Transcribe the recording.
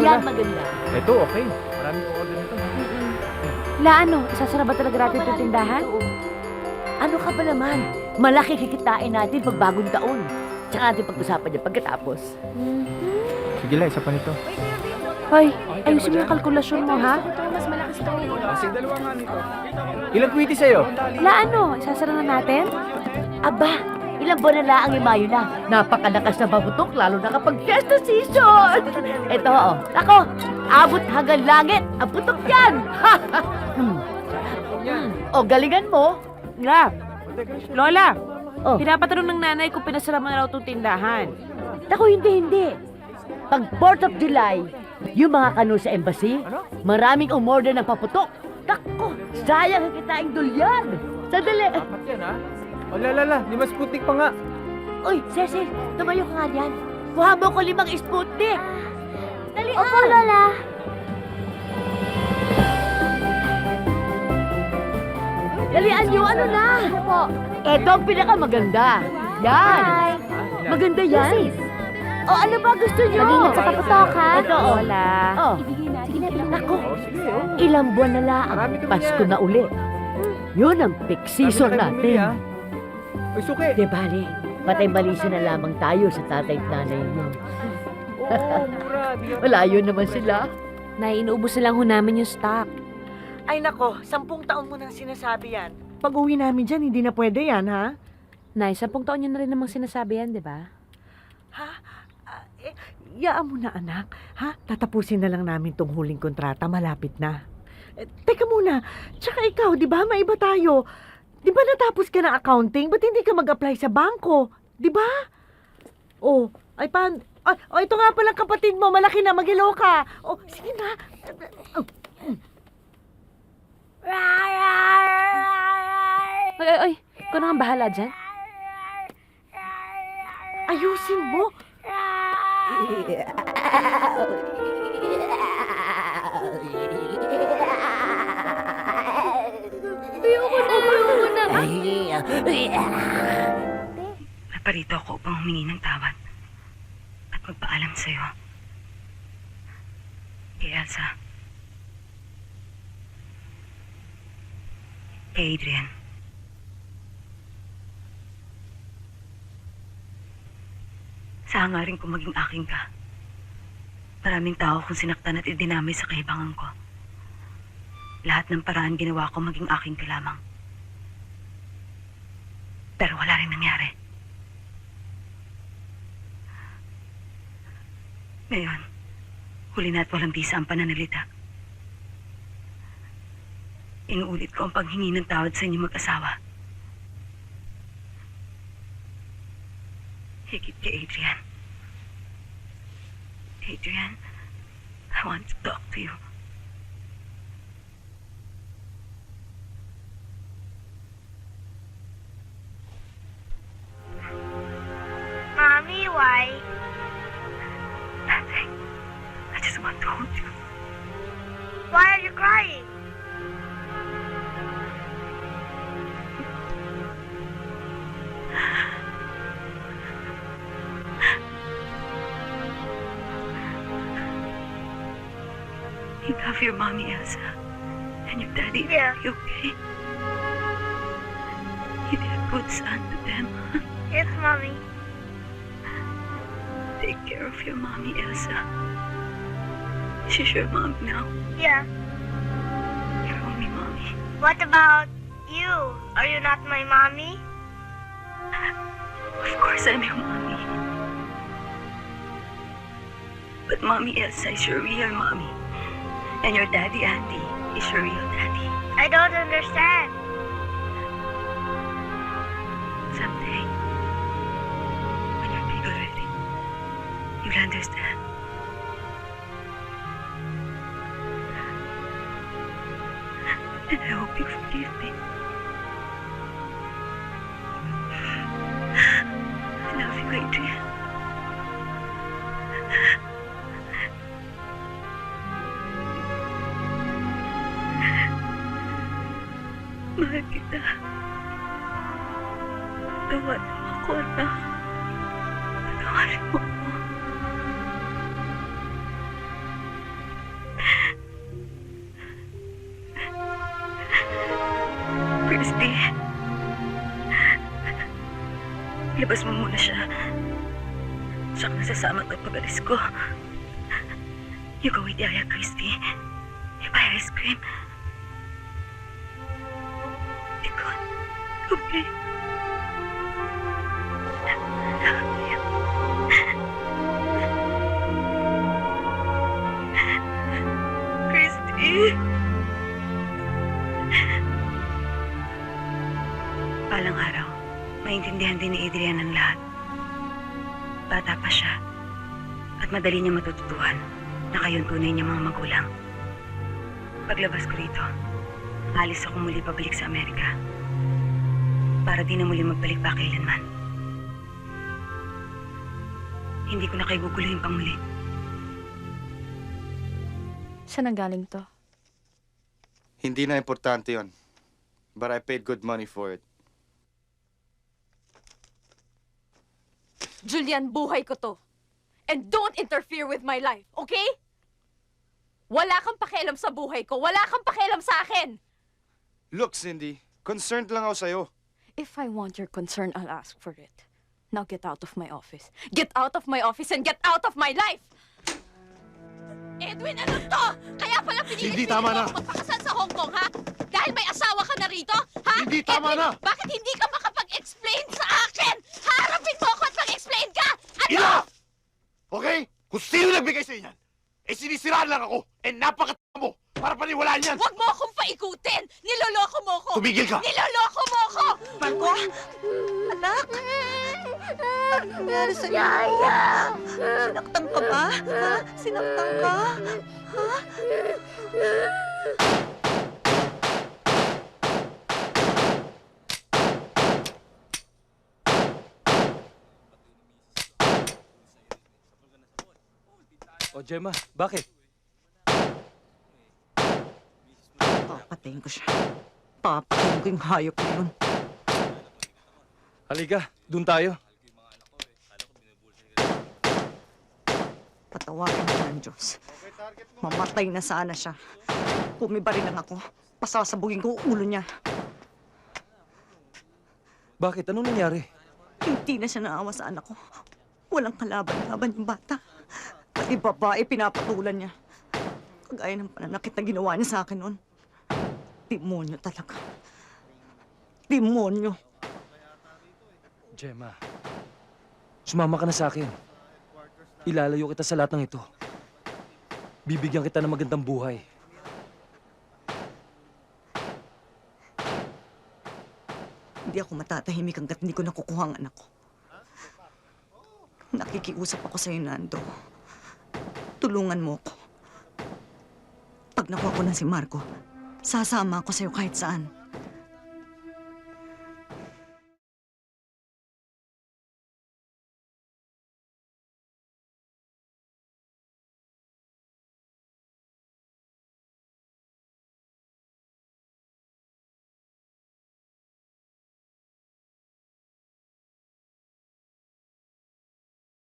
Yan wala. maganda. Ito, okay. Marami ko order nito. La ano, isasara ba talaga natin itong tindahan? Ano ka ba naman? Malaki kikitain natin pag bagong taon. Tsaka natin pag-usapan yan pagkatapos. Sige lang, isa pa nito. Hoy, ayusin mo yung kalkulasyon mo ha. Kasi dalawa nga nito. Ilang kwiti sa'yo? La ano, isasara na natin? Aba, ilang buwan na laang Mayo na. Napakalakas na paputok, lalo na kapag fiesta season. Ito, oh. Ako, abot hanggang langit. Ang putok yan. Hmm. Hmm. O, galingan mo. La, Lola, Oh. pinapatanong ng nanay kung pinasara mo na raw itong tindahan. Ako, hindi, hindi. Pag 4th of July, yung mga kano sa embassy, maraming umorder ng paputok. Tako, sayang ang kitaing dulyan. Sandali. Apat yan, ha? O, lalala, lima Sputnik pa nga. Uy, Cecil, tumayo ka nga riyan. Kuha mo ko limang Sputnik. Dali Opo, Lola. Dalian nyo, ano na? Ano po? Eto ang pinakamaganda. Yan. Hi. Maganda yan. O, ano ba gusto nyo? Mag-ingat sa paputok, ha? Ito, oh. Lola. Oh, na, bigyan Nako, O, sige, oh. ilang buwan na lang. Marami kami Pasko yan. na uli. Yun ang peak season Dami kayo bumili, natin. ha? Uy, suki. Di bali, patay malisya na lamang tayo sa tatay at nanay mo. Oo, mura. Malayo naman sila. Nay, inuubos na lang ho namin yung stock. Ay nako, sampung taon mo nang sinasabi yan. Pag uwi namin dyan, hindi na pwede yan, ha? Nay, sampung taon yun na rin namang sinasabi yan, di ba? Ha? Ah, eh, yaan mo na anak, ha? Tatapusin na lang namin tong huling kontrata, malapit na. Eh, teka muna, tsaka ikaw, di ba, maiba tayo. Di ba natapos ka ng accounting? Ba't hindi ka mag-apply sa bangko? Di ba? Oh, ay pan... Ay, oh, ito nga palang kapatid mo, malaki na, mag-hello ka. Oh, sige na. Oh, Ay, ay, ay, ikaw na bahala dyan. ayusin mo. Ayoko Naparito ako upang humingi ng tawad at magpaalam sa'yo. Kay Elsa. Kay Adrian. Sa hangarin ko maging aking ka. Maraming tao kong sinaktan at idinamay sa kahibangan ko. Lahat ng paraan ginawa ko maging aking ka lamang. Pero wala rin nangyari. Ngayon, huli na at walang bisa ang pananalita. Inuulit ko ang paghingi ng tawad sa inyong mag-asawa. Higit kay Adrian. Adrian, I want to talk to you. Love your mommy, Elsa. And your daddy. Yeah. You okay? You be a good son to them. Yes, Mommy. Take care of your mommy, Elsa. She's your mom now. Yeah. Your only mommy. What about you? Are you not my mommy? Of course I'm your mommy. But mommy Elsa is your real mommy. And your daddy Andy is your real daddy. I don't understand. Someday, when you're big already, you'll understand. And I hope you forgive me. ginawa niyo ako, anak. Patawarin mo ako. Christy, labas mo muna siya. Siya ang nasasama ko pag-alis ko. You go with Yaya, Christy. You buy ice cream. Be. Okay. Christy. Palang araw, maintindihan din ni Adrian ang lahat. Bata pa siya. At madali niya matututuhan na kayon tunay niya mga magulang. Paglabas ko rito, alis ako muli pabalik sa Amerika. Para di na muli magbalik pa kailanman. Hindi ko na kayo guguluhin pang muli. Saan ang galing to? Hindi na importante yon. But I paid good money for it. Julian, buhay ko to. And don't interfere with my life, okay? Wala kang pakialam sa buhay ko. Wala kang pakialam sa akin. Look, Cindy, concerned lang ako sa'yo. If I want your concern, I'll ask for it. Now get out of my office. Get out of my office and get out of my life! Edwin, ano to? Kaya pala pinilit Hindi, tama na. mo ako magpakasal sa Hong Kong, ha? Dahil may asawa ka na rito, ha? Hindi, tama Edwin, na. Bakit hindi ka makapag-explain sa akin? Harapin mo ako at mag-explain ka! Ano? Enough! Okay? Kung sino nagbigay sa inyan, eh sinisiraan lang ako, eh napakatama mo, para paniwalaan yan. Huwag mo akong paikutin! Niloloko mo ako! Tumigil ka! Niloloko mo ako! Marco? Anak? Nangyari sa'yo? Yaya! Sinaktan ka ba? Ha? Sinaktan ka? Ha? O Gemma, bakit? Papatayin ko siya. Papatayin ko yung hayop na yun. Halika, dun tayo. Patawarin ko ng Diyos. Mamatay na sana siya. Pumiba rin lang ako. Pasasabugin ko ulo niya. Bakit? Anong nangyari? Hindi na siya naawa sa anak ko. Walang kalaban-laban yung bata. Pati babae pinapatulan niya. Kagaya ng pananakit na ginawa niya sa akin noon. Demonyo talaga. Demonyo. Gemma, sumama ka na sa akin. Ilalayo kita sa lahat ng ito. Bibigyan kita ng magandang buhay. Hindi ako matatahimik hanggat hindi ko nakukuha ang anak ko. Nakikiusap ako sa'yo, Nando. Tulungan mo ako. Pag nakuha ko na si Marco, sasama ako sa'yo kahit saan.